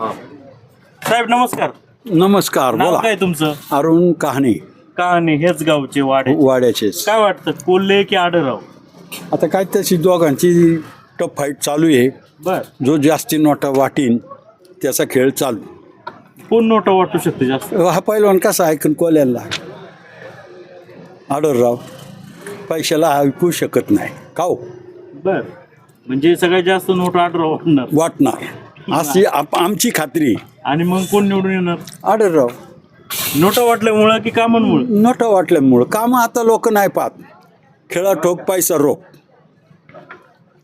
साहेब नमस्कार. नमस्कार नाव बोला. काय तुमचं? अरुण कहाणी. का नाही हेच गावचे वाडे वाड्याचेच. काय वाटतं कोल्हे की आडराव आता काय तशी दोघांची टफ फाईट चालू आहे. बर. जो जास्ती नोटा वाटीन त्याचा खेळ चालू. कोण नोटा वाटू शकते जास्त? हा पैलवान कसा ऐकून कोल्याला? आडरराव पैशाला ऐकू शकत नाही. का हो? बर. म्हणजे सगळ्यात जास्त नोट आडराव वाटणार. वाटणार. अशी आप- आमची खात्री. आणि मग कोण निवडून येणार? आडरराव नोटा वाटल्यामुळं की कामांमुळं? नोटा वाटल्यामुळं. कामं आता लोक नाही पाहत. खेळा ठोक पैसा रोख.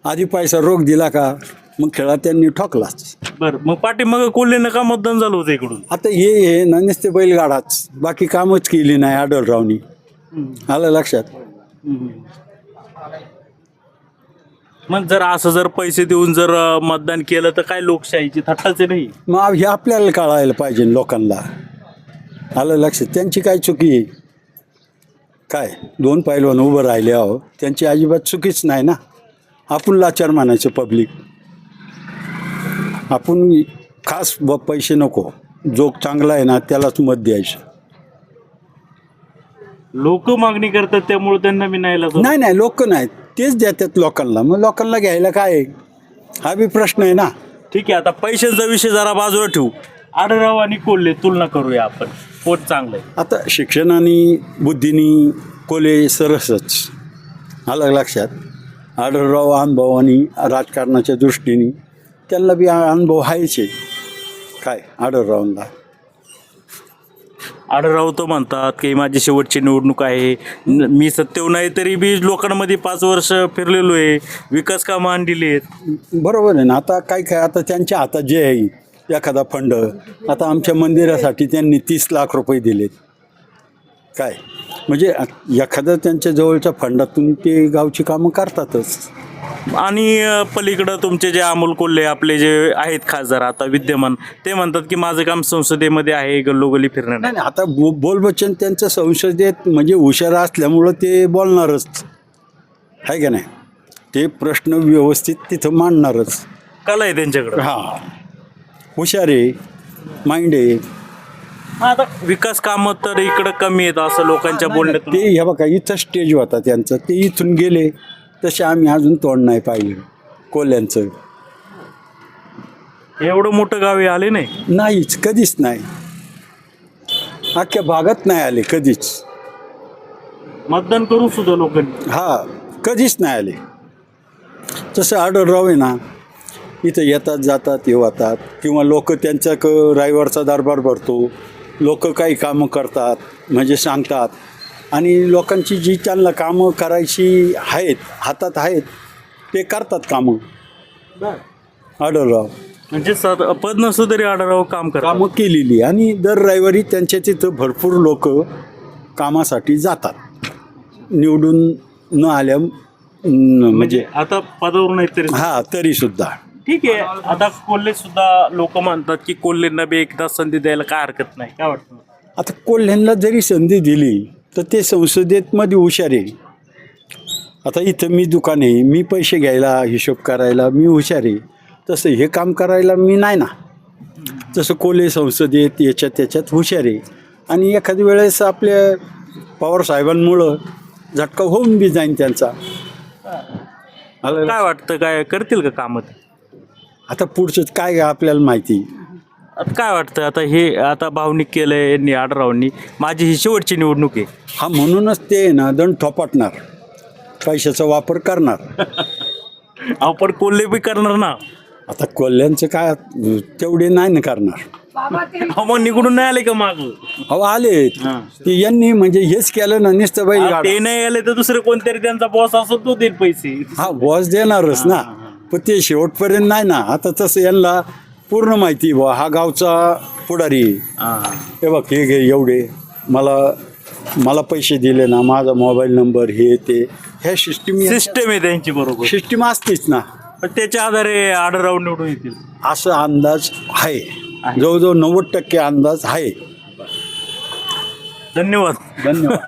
आधी पैसा रोख दिला का मग खेळा त्यांनी ठोकलाच. बर मग पाठी मग कोल्हेनं का मतदान झालं होतं इकडून? आता हे हे ना नुसते बैलगाडाच. बाकी कामच केली नाही आढळरावनी. आलं लक्षात? मग जर असं जर पैसे देऊन जर अं, मतदान केलं तर काय लोकशाहीची थट्टाच नाही? मग हे आपल्याला कळायला पाहिजे लोकांना. आलं लक्षात त्यांची काय चुकी? आहे काय? दोन पैलवान उभं राहिले आहो. त्यांची अजिबात चुकीच नाही ना? आपण लाचार मानायचं पब्लिक आपण खास ब पैसे नको. जो चांगला आहे ना त्यालाच मत द्यायचं. लोक मागणी करतात त्यामुळे त्यांना मी नाही. नाही नाही लोक नाहीत. तेच देतात लोकांना. मग लोकांना घ्यायला काय? आहे हा बी प्रश्न आहे ना. ठीक आहे आता पैशांचा विषय जरा बाजूला ठेवू. आडराव आणि कोल्हे तुलना करूया आपण. कोण चांगलं आहे आता शिक्षणाने बुद्धीनी कोले सरसच. आलं लक्षात? आढळराव अनुभव आणि राजकारणाच्या दृष्टीने त्यांना बी अनुभव आहेच आहे काय? आढळरावांना आडराव म्हणतात की माझी शेवटची निवडणूक आहे. न- मी सत्यव नाही तरी बी लोकांमध्ये पाच वर्ष फिरलेलो आहे. विकास कामं आणलेली आहेत. बरोबर आहे ना. आता काय काय आता त्यांच्या हातात जे आहे एखादा फंड आता आमच्या मंदिरासाठी त्यांनी तीस लाख रुपये दिलेत. काय? म्हणजे एखादा त्यांच्या जवळच्या फंडातून ते गावची कामं करतातच. आणि अं, पलीकडं तुमचे जे अमोल कोल्हे आपले जे आहेत खासदार आता विद्यमान ते म्हणतात की माझं काम संसदेमध्ये आहे गल्लोगल्ली फिरणार नाही नाही आता बो बोल बच्चन त्यांचं संसदेत म्हणजे हुशार असल्यामुळं ते बोलणारच. आहे का नाही? ते प्रश्न व्यवस्थित तिथं मांडणारच. कला आहे त्यांच्याकडं. हां. हुशार आहे माइंड आहे. आता विकास कामं तर इकडं कमी आहेत असं लोकांच्या बोलण्यातून ते हे बघा इथं स्टेज होता त्यांचं. ते इथून गेले. तसे आम्ही अजून तोंड नाही पाहिलं. कोल्यांचं एवढं मोठं गावी आले नाही? नाहीच कधीच नाही. अख्ख्या भागात नाही आले कधीच. मतदान करून सुद्धा लोकांनी? हा कधीच नाही आले. तसं आढळराव आहे ना इथं येतात जातात येतात किंवा लोक त्यांच्या क रायवरचा दरबार भरतो. लोक काही कामं करतात म्हणजे सांगतात. आणि लोकांची जी त्यांना कामं करायची आहेत हातात आहेत ते करतात कामं. आढळराव. म्हणजे साध- पद नसलं तरी आढळराव काम करा कामं केलेली आणि दर रविवारी त्यांच्या तिथं भरपूर लोक कामासाठी जातात. निवडून न आल्या न- म्हणजे आता पदावर नाही तरी हा तरी सुद्धा. ठीक आहे. आता कोल्हे सुद्धा लोक म्हणतात की कोल्हेंना बी एकदा संधी द्यायला काय हरकत नाही. काय वाटतं? आता कोल्ह्यांना जरी संधी दिली तर ते संसदेत मध्ये हुशार आहे. आता इथं मी दुकान आहे मी पैसे घ्यायला हिशोब करायला मी हुशार आहे. तसं हे काम करायला मी नाही ना. तसं कोल्हे संसदेत याच्यात त्याच्यात हुशार आहे. आणि एखाद्या वेळेस आपल्या पवार साहेबांमुळं झटका होऊन बी जाईन त्यांचा. काय वाटतं काय करतील का कामं? आता पुढचं काय आपल्याला माहिती? आता काय वाटतं? आता हे आता भावनिक केलंय यांनी आडरावांनी. माझी ही शेवटची निवडणूक आहे. हा म्हणूनच ते आहे ना दंड थोपाटणार. पैशाचा वापर करणार. आपण कोल्हे बी करणार ना. आता कोल्ह्यांचं काय तेवढे नाही ना करणार. अहो, मग निघून नाही आले का माग? अहो आले. ते यांनी म्हणजे हेच केलं ना नुसतं बैल ते नाही आले तर दुसरे कोणतरी त्यांचा बॉस असतो तो देईल पैसे. हा बॉस देणारच ना. पण ते शेवटपर्यंत नाही ना. आता तसं यांना पूर्ण माहिती बुवा. हा गावचा पुढारी. हे. बघ हे घे एवढे. मला मला पैसे दिले ना माझा मोबाईल नंबर हे ते. ह्या सिस्टीम सिस्टम आहे त्यांची बरोबर. सिस्टीम असतेच ना. पण त्याच्या आधारे आडराव निवडून येतील. असा अंदाज आहे. जवळजवळ नव्वद टक्के अंदाज आहे. धन्यवाद. धन्यवाद.